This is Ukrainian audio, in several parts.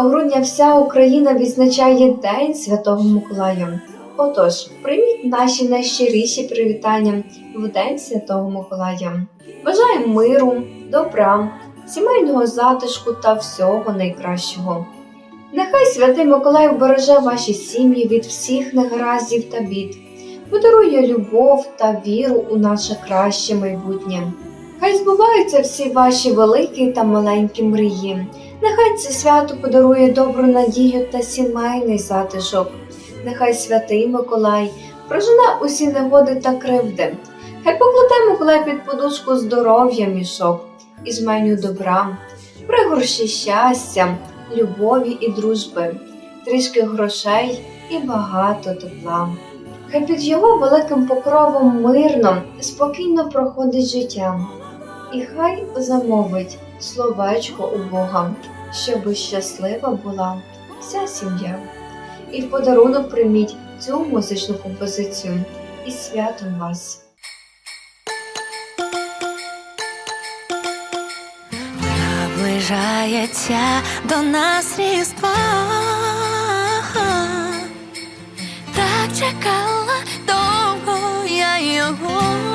грудня вся Україна відзначає День Святого Миколая. Отож, прийміть наші найщиріші привітання в День Святого Миколая. Бажаємо миру, добра, сімейного затишку та всього найкращого. Нехай святий Миколай вбереже ваші сім'ї від всіх негараздів та бід, подарує любов та віру у наше краще майбутнє. Хай збуваються всі ваші великі та маленькі мрії. Нехай це свято подарує добру надію та сімейний затишок. Нехай святий Миколай прожене усі негоди та кривди. Хай покладе Миколай під подушку здоров'я мішок і жменю добра, пригорші щастя, любові і дружби, трішки грошей і багато тепла. Хай під його великим покровом мирно, спокійно проходить життя, і хай замовить словечко у Бога, щоби щаслива була вся сім'я. І в подарунок прийміть цю музичну композицію із святом вас. Наближається до нас різдво Так чекала довго я його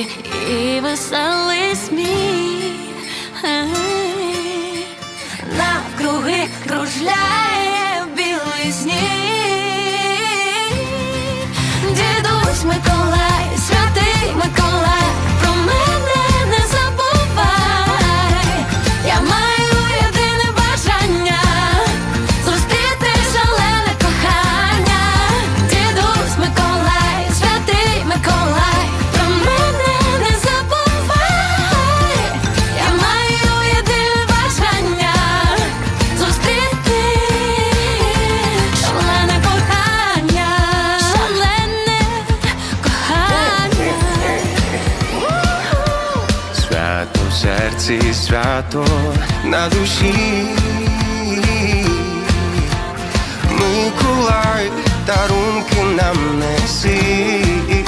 Подарунки і веселий Навкруги кружляє білий сніг в серці, свято на душі. Миколай, дарунки нам неси.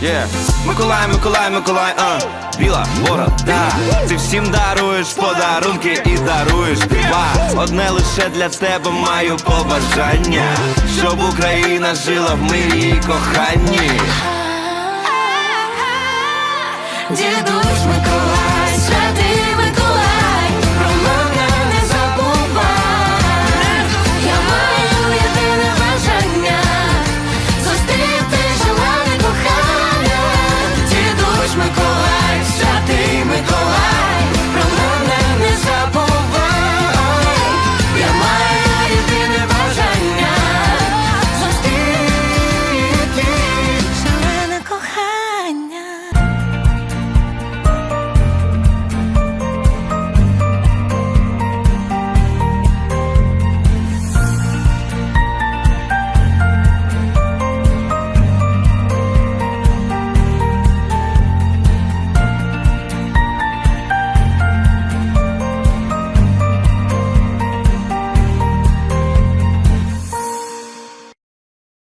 Yeah. Миколай, Миколай, Миколай, а біла борода. Ти всім даруєш подарунки і даруєш дива. Одне лише для тебе маю побажання, щоб Україна жила в мирі і коханні. Дідусь